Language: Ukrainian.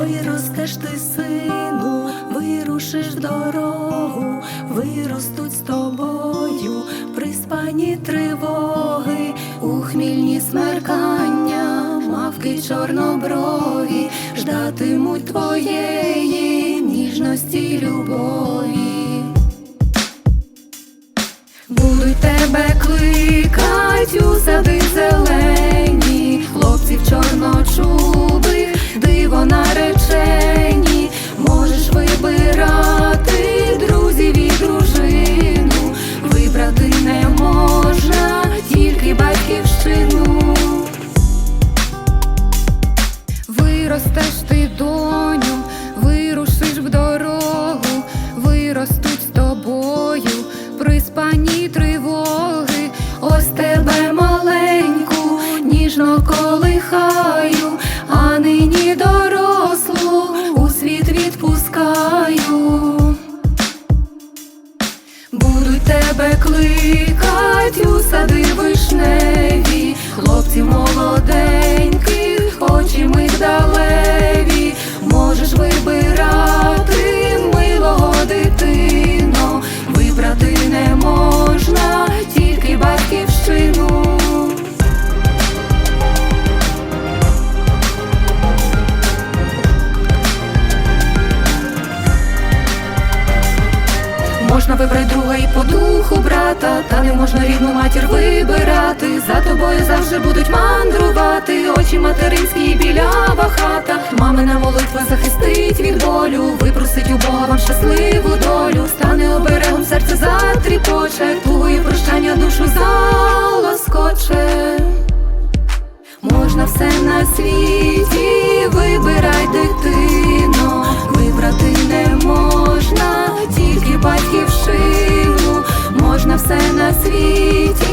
Виростеш ти, сину, вирушиш дорогу, виростуть з тобою приспані тривоги, у хмільні смеркання, мавки чорноброві, ждатимуть твоєї ніжності любові. Будуть тебе кликать батьківщину. Виростеш ти, доню, вирушиш в дорогу, виростуть з тобою приспані тривоги, ось тебе маленьку, ніжно колихаю, а нині дорослу у світ відпускаю. Будуть тебе кликать у сади вишневі, батьківщину. Можна вибрати друга і по духу брата, та не можна рідну матір вибирати. За тобою завжди будуть мандрувати. Очі материнські білява хата. Мамина молитва захистить від болю. Випросить у Бога вам щасливу долю. Стане оберегом серце затріпоче, тугою прощання душу залоскоче. Можна все на світі, вибирай дитину, вибрати не можна, тільки батьківщину, можна все на світі.